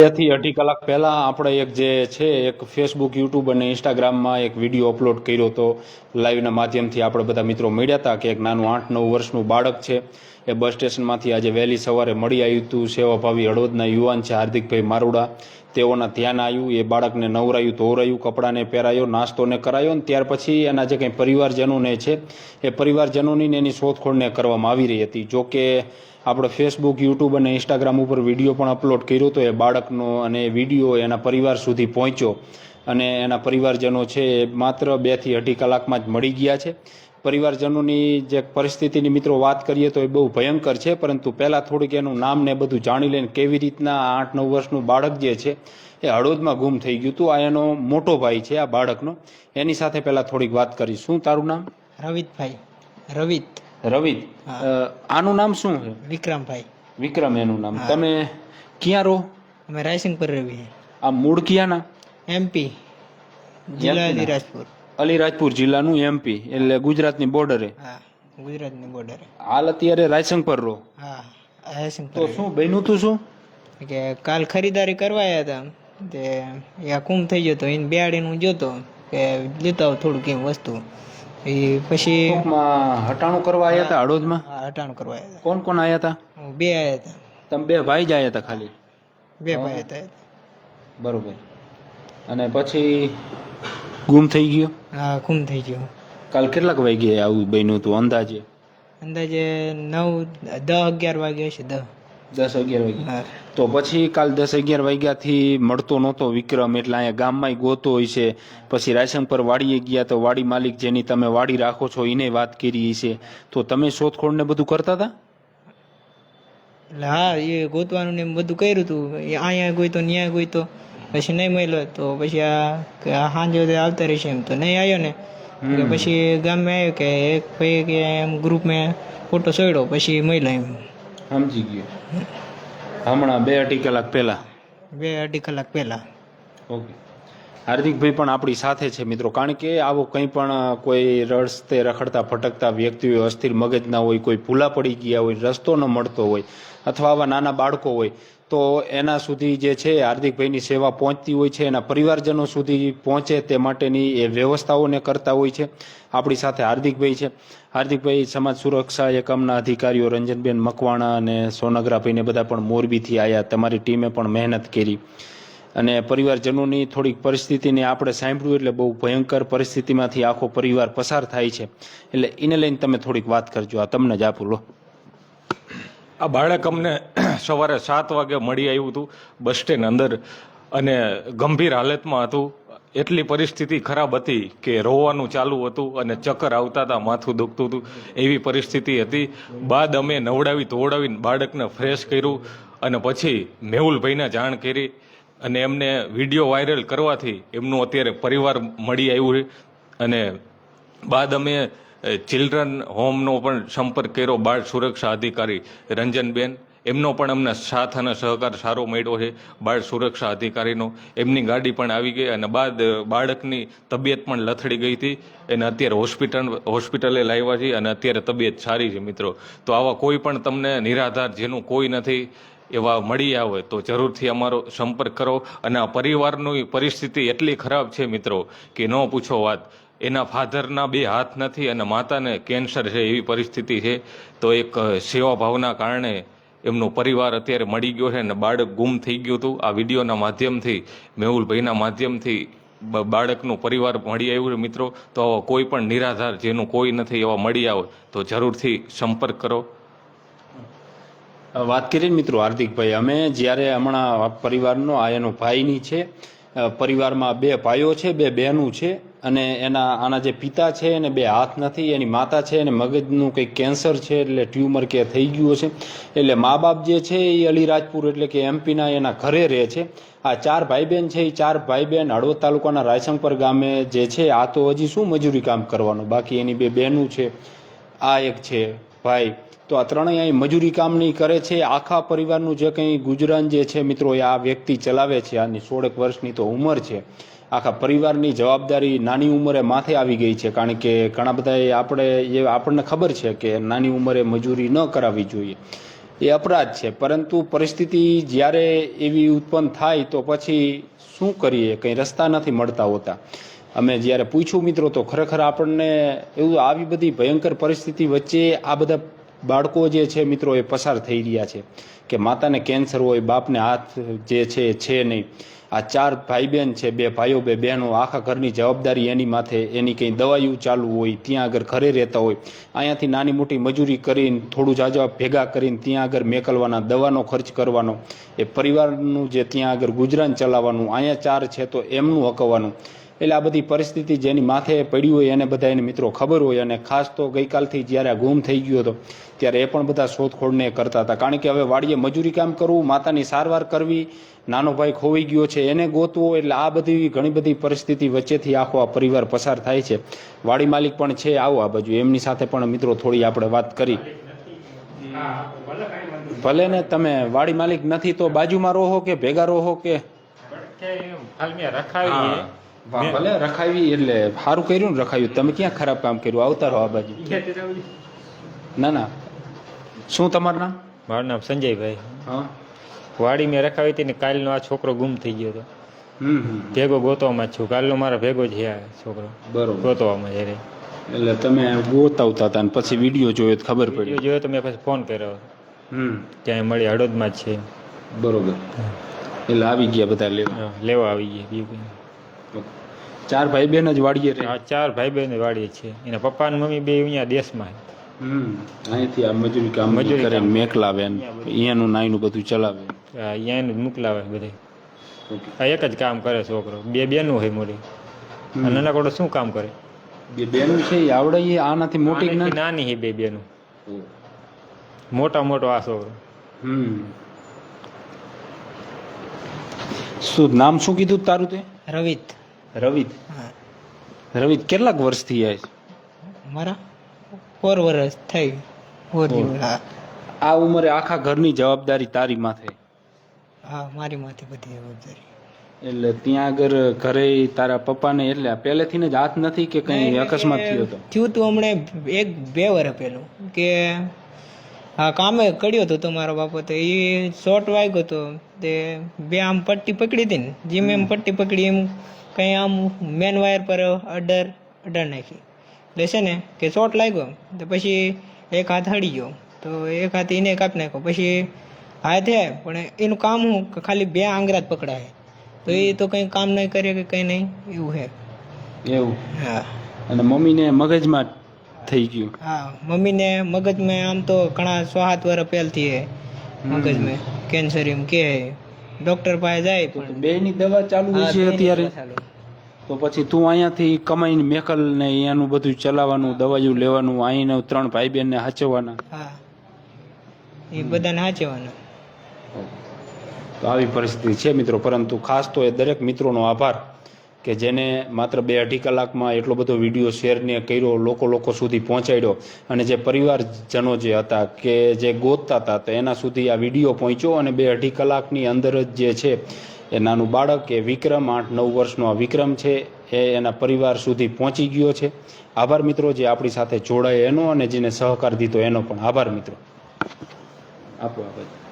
બેથી અઢી કલાક પહેલા આપણે એક જે છે, એક ફેસબુક યુટ્યુબ અને ઇન્સ્ટાગ્રામમાં એક વીડિયો અપલોડ કર્યો હતો. લાઈવના માધ્યમથી આપણે બધા મિત્રો મળ્યા હતા કે એક નાનું આઠ નવ વર્ષનું બાળક છે. એ બસ સ્ટેશનમાંથી આજે વહેલી સવારે મળી આવ્યું હતું. સેવાભાવી હળવદના યુવાન છે હાર્દિકભાઈ મારુડા. તેઓના ધ્યાન આવ્યું. એ બાળકને નવરાયું, ધોવરાયું, કપડાને પહેરાયો, નાસ્તોને કરાયો ને ત્યાર પછી એના જે કંઈ પરિવારજનોને છે, એ પરિવારજનોની એની શોધખોળને કરવામાં આવી રહી હતી. જો કે આપણે ફેસબુક યુટ્યુબ અને ઇન્સ્ટાગ્રામ ઉપર વીડિયો પણ અપલોડ કર્યો તો એ બાળકનો અને વીડિયો એના પરિવાર સુધી પહોંચ્યો. અને એના પરિવારજનો છે એ માત્ર બેથી અઢી કલાકમાં જ મળી ગયા છે. પરિવારજનોની જે પરિસ્થિતિની મિત્રો વાત કરીએ તો એ બહુ ભયંકર છે, પરંતુ પહેલાં થોડીક એનું નામ ને બધું જાણી લઈને કેવી રીતના આઠ નવ વર્ષનું બાળક જે છે એ હળવદમાં ગુમ થઈ ગયું હતું. આ એનો મોટો ભાઈ છે, આ બાળકનો. એની સાથે પહેલાં થોડીક વાત કરી શું તારું નામ? રવિતભાઈ. રવિત. રવિ આનું નામ શું છે? વિક્રમભાઈ. વિક્રમ એનું નામ. તમે ક્યાં રહો? અમે રાયસિંગ પર રહીએ આ મૂળ ક્યાંના એમપી જિલ્લા દિરાજપુર અલીરાજપુર જિલ્લાનું એમપી એટલે ગુજરાતની બોર્ડરે. હા ગુજરાતની બોર્ડરે. હાલ અત્યારે રાયસિંગપુર પર રહો. હા રાયસિંગ તો શું બન્યું તું શું? કે કાલ ખરીદારી કરવા આવ્યા હતા. તે યા કુમ થઈ ગયો તો એને બેડીને હું જોતો કે લેતા આવો થોડુંક એમ વસ્તુ. એ પછી ટૂંકમાં હટાણું કરવા આવ્યા હતા હળોદમાં? હા, હટાણ કરવા આવ્યા હતા કોણ કોણ આવ્યા હતા બે આવ્યા હતા તમે બે ભાઈ જ આવ્યા હતા ખાલી? બે ભાઈ હતા બરોબર. અને પછી ગુમ થઈ ગયો? હા ગુમ થઈ ગયો. કાલ કેટલાક વાગ્યે આવું બન્યું હતું અંદાજે? અંદાજે નવ દસ અગિયાર વાગ્યા છે દસ દસ અગિયાર વાગ્યા. તો પછી કાલ દસ અગિયાર વાગ્યાથી મળતો નહોતો વિક્રમ એટલે અહીંયા ગામમાં ગોતો હોય છે. પછી રાયશંકર પર વાડીએ ગયા તો વાડી માલિક જેની તમે વાડી રાખો છો એને વાત કરી છે. તો તમે શોધખોળ ને બધું કરતા હતા? એટલે હા એ ગોતવાનું ને બધું કર્યું હતું અહીંયા ગોઈતો ન્યાય ગોઈતો પછી નહીં મળ્યો તો પછી આ સાંજે આવતા રહેશે એમ. તો નહીં આવ્યો ને. પછી ગામમાં આવ્યો કે એક ભાઈ કે એમ ગ્રુપમાં ફોટો સોડ્યો પછી મળ્યો એમ. સમજી ગયો. હમણાં બે અઢી કલાક પહેલા. બે અઢી કલાક પહેલા. ઓકે. હાર્દિકભાઈ પણ આપણી સાથે છે મિત્રો. કારણ કે આવો કંઈ પણ કોઈ રસ્તે રખડતા, ભટકતા વ્યક્તિઓ અસ્થિર મગજના હોય, કોઈ ભૂલા પડી ગયા હોય, રસ્તો ન મળતો હોય અથવા આવા નાના બાળકો હોય, તો એના સુધી જે છે હાર્દિકભાઈની સેવા પહોંચતી હોય છે. એના પરિવારજનો સુધી પહોંચે તે માટેની એ વ્યવસ્થાઓને કરતા હોય છે. આપણી સાથે હાર્દિકભાઈ છે. હાર્દિકભાઈ, સમાજ સુરક્ષા એકમના અધિકારીઓ રંજનબેન મકવાણા અને સોનગરાભાઈને બધા પણ મોરબીથી આવ્યા તમારી ટીમે પણ મહેનત કરી. અને પરિવારજનોની થોડીક પરિસ્થિતિને આપણે સાંભળ્યું એટલે બહુ ભયંકર પરિસ્થિતિમાંથી આખો પરિવાર પસાર થાય છે. એટલે એને લઈને તમે થોડીક વાત કરજો. આ તમને જ આપું લો. આ બાળક અમને સવારે સાત વાગે મળી આવ્યું હતું બસ સ્ટેન્ડ અંદર અને ગંભીર હાલતમાં હતું. એટલી પરિસ્થિતિ ખરાબ હતી કે રોવાનું ચાલુ હતું અને ચક્કર આવતા હતા, માથું દુખતું હતું. એવી પરિસ્થિતિ હતી. બાદ અમે નવડાવી ધોવડાવીને બાળકને ફ્રેશ કર્યું અને પછી મેહુલભાઈને જાણ કરી. અને એમને વીડિયો વાયરલ કરવાથી એમનું અત્યારે પરિવાર મળી આવ્યું છે. અને બાદ અમે ચિલ્ડ્રન હોમનો પણ સંપર્ક કર્યો, બાળ સુરક્ષા અધિકારી રંજનબેન. એમનો પણ અમને સાથ અને સહકાર સારો મળ્યો છે, બાળ સુરક્ષા અધિકારીનો. એમની ગાડી પણ આવી ગઈ અને બાદ બાળકની તબિયત પણ લથડી ગઈ હતી. એને અત્યારે હોસ્પિટલ, હોસ્પિટલે લાવ્યા છે અને અત્યારે તબિયત સારી છે મિત્રો. તો આવા કોઈ પણ તમને નિરાધાર જેનું કોઈ નથી. એવા મળી આવે તો જરૂરથી અમારો સંપર્ક કરો અને આ પરિવારની પરિસ્થિતિ એટલી ખરાબ છે મિત્રો કે ન પૂછો વાત. એના ફાધરના બે હાથ નથી અને માતાને કેન્સર છે એવી પરિસ્થિતિ છે. તો એક સેવા ભાવના કારણે એમનો પરિવાર અત્યારે મળી ગયો છે અને બાળક ગુમ થઈ ગયું હતું. આ વિડીયોના માધ્યમથી, મેહુલભાઈના માધ્યમથી બાળકનું પરિવાર મળી આવ્યું મિત્રો. તો કોઈ પણ નિરાધાર જેનું કોઈ નથી એવા મળી આવે તો જરૂરથી સંપર્ક કરો. વાત કરીને મિત્રો હાર્દિકભાઈ, અમે જ્યારે હમણાં પરિવારનો, આ એનો ભાઈની છે પરિવારમાં બે ભાઈઓ છે, બે બહેનું છે અને એના, આના જે પિતા છે એને બે હાથ નથી, એની માતા છે એને મગજનું કંઈક કેન્સર છે એટલે ટ્યુમર કે થઈ ગયું છે એટલે મા બાપ જે છે એ અલીરાજપુર એટલે કે એમપીના એના ઘરે રહે છે. આ ચાર ભાઈ બહેન છે, એ ચાર ભાઈ બહેન હળવદ તાલુકાના રાયસંગપર ગામે જે છે, આ તો હજી શું મજૂરી કામ કરવાનું? બાકી એની બે બહેનું છે, આ એક છે ભાઈ. તો આ ત્રણેય અહીં મજૂરી કામની કરે છે. આખા પરિવારનું જે કંઈ ગુજરાન જે છે મિત્રો, એ આ વ્યક્તિ ચલાવે છે. આની સોળેક વર્ષની તો ઉંમર છે. આખા પરિવારની જવાબદારી નાની ઉંમરે માથે આવી ગઈ છે. કારણ કે ઘણા બધા આપણે, એ આપણને ખબર છે કે નાની ઉંમરે મજૂરી ન કરાવવી જોઈએ. એ અપરાધ છે. પરંતુ પરિસ્થિતિ જ્યારે એવી ઉત્પન્ન થાય તો પછી શું કરીએ? કંઈ રસ્તા નથી મળતા હોતા. અમે જ્યારે પૂછ્યું મિત્રો, તો ખરેખર આપણને એવું આવી બધી ભયંકર પરિસ્થિતિ વચ્ચે આ બધા બાળકો જે છે મિત્રો એ પસાર થઈ રહ્યા છે કે માતાને કેન્સર હોય, બાપને હાથ જે છે છે નહીં. આ ચાર ભાઈ બહેન છે, બે ભાઈઓ બે બહેનો, આખા ઘરની જવાબદારી એની માથે, એની કંઈ દવાઈઓ ચાલુ હોય, ત્યાં આગળ ઘરે રહેતા હોય. અહીંયાથી નાની મોટી મજૂરી કરીને, થોડું જાજા ભેગા કરીને ત્યાં આગળ મેકલવાના દવાનો ખર્ચ કરવાનો. એ પરિવારનું જે ત્યાં આગળ ગુજરાન ચલાવવાનું, અહીંયા ચાર છે તો એમનું હકવવાનું એટલે આ બધી પરિસ્થિતિ જેની માથે પડી હોય એને બધા એને મિત્રો ખબર હોય અને ખાસ તો ગઈકાલથી જ્યારે ગુમ થઈ ગયો હતો ત્યારે એ પણ બધા શોધખોળને કરતા હતા. કારણ કે હવે વાડીએ મજૂરી કામ કરવું માતાની સારવાર કરવી નાનો ભાઈ ખોવાઈ ગયો છે એને ગોતવો એટલે આ બધી ઘણી બધી પરિસ્થિતિ વચ્ચેથી આખો આ પરિવાર પસાર થાય છે. વાડી માલિક પણ છે આવો આ બાજુ. એમની સાથે પણ મિત્રો થોડી આપણે વાત કરી. ભલે ને તમે વાડી માલિક નથી તો બાજુમાં રહો કે ભેગા રહો કે? રખાવીએ. ભલે રખાવી એટલે સારું કર્યું ને રખાવ્યું. તમે ક્યાં ખરાબ કામ કર્યું? આવતા રહો આ બાજુ. ના ના. શું તમારું નામ? મારું નામ સંજયભાઈ. હા. વાડી મેં રખાવી હતી ને કાલનો આ છોકરો ગુમ થઈ ગયો હતો. ભેગો ગોતવામાં જ છું. કાલનો મારો ભેગો જ છે આ છોકરો. બરોબર. ગોતવામાં જ્યારે એટલે તમે ગોતાવતા હતા ને પછી વીડિયો જોયો તો ખબર પડી. વીડિયો જોયો તો મેં પછી ફોન કર્યો. હમ. ત્યાં મળી હળદમાં જ છે. બરોબર. એટલે આવી ગયા બધા લેવા. લેવા આવી ગયા. બીજું કંઈ. ચાર ભાઈ બહેન જ વાડીએ રહે. આ ચાર ભાઈ બહેન વાડીએ છે. એના પપ્પા અને મમ્મી બે અહીંયા દેશમાં હમ અહીંથી આ મજૂરી કામ મજૂરી કરે મેક મેકલાવે ને અહીંયાનું નાઈનું બધું ચલાવે. અહીંયા અહીંયાનું જ મોકલાવે બધે. આ એક જ કામ કરે છોકરો. બે બેનું હોય મોડી નાનકડો શું કામ કરે? બે બેનું છે એ આવડે એ આનાથી મોટી નાની છે બે બેનું મોટા મોટો આ છોકરો. હમ. શું નામ શું કીધું તારું તે? રવિત. રવિત હા રવિત કેટલાક વર્ષથી છે? મારા ફોર વર્ષ થઈ. ફોર આ ઉંમરે આખા ઘરની જવાબદારી તારી માથે? હા મારી માથે બધી જવાબદારી. એટલે ત્યાં આગળ ઘરે તારા પપ્પાને એટલે પહેલેથી જ હાથ નથી કે કઈ અકસ્માત થયો હતો થયું તું હમણાં એક બે વર્ષ પહેલું કે હા કામે કર્યો હતો તમારો બાપો તો એ શોર્ટ વાગ્યો હતો તે બે આમ પટ્ટી પકડી હતી ને જેમ એમ પટ્ટી પકડી એમ કંઈ આમ મેન વાયર પર અડર અડર નાખી. એટલે છે ને કે ચોટ લાગ્યો તો પછી એક હાથ હળી ગયો. તો એક હાથ એને કાપી નાખ્યો. પછી હાથે પણ એનું કામ શું ખાલી બે આંગળા જ પકડાય. તો એ તો કંઈ કામ નહીં કરે કે કંઈ નહીં એવું છે એવું? હા. અને મમ્મીને મગજમાં થઈ ગયું? હા મમ્મીને મગજમાં આમ તો ઘણા સો સાત વર્ષ પહેલથી હે મગજમાં. કેન્સર એમ કે ડોક્ટર પાસે જાય પણ બે ની દવા ચાલુ છે અત્યારે? તો પછી તું અહીંયાથી કમાઈને મેકલ ને એનું બધું ચલાવવાનું દવાઈઓ લેવાનું અહીંને ત્રણ ભાઈ બહેન ને હાચવવાના? હા. એ બધાને હાચવવાના. તો આવી પરિસ્થિતિ છે મિત્રો પરંતુ ખાસ તો એ દરેક મિત્રોનો આભાર. કે જેને માત્ર બે અઢી કલાકમાં એટલો બધો વીડિયો શેરને કર્યો, લોકો લોકો સુધી પહોંચાડ્યો અને જે પરિવારજનો જે હતા કે જે ગોતતા હતા, તો એના સુધી આ વીડિયો પહોંચ્યો અને બે અઢી કલાકની અંદર જ જે છે એ નાનું બાળક, એ વિક્રમ, આઠ નવ વર્ષનો આ વિક્રમ છે, એ એના પરિવાર સુધી પહોંચી ગયો છે. આભાર મિત્રો જે આપણી સાથે જોડાય એનો અને જેને સહકાર દીધો એનો પણ આભાર મિત્રો. આપો આભાર.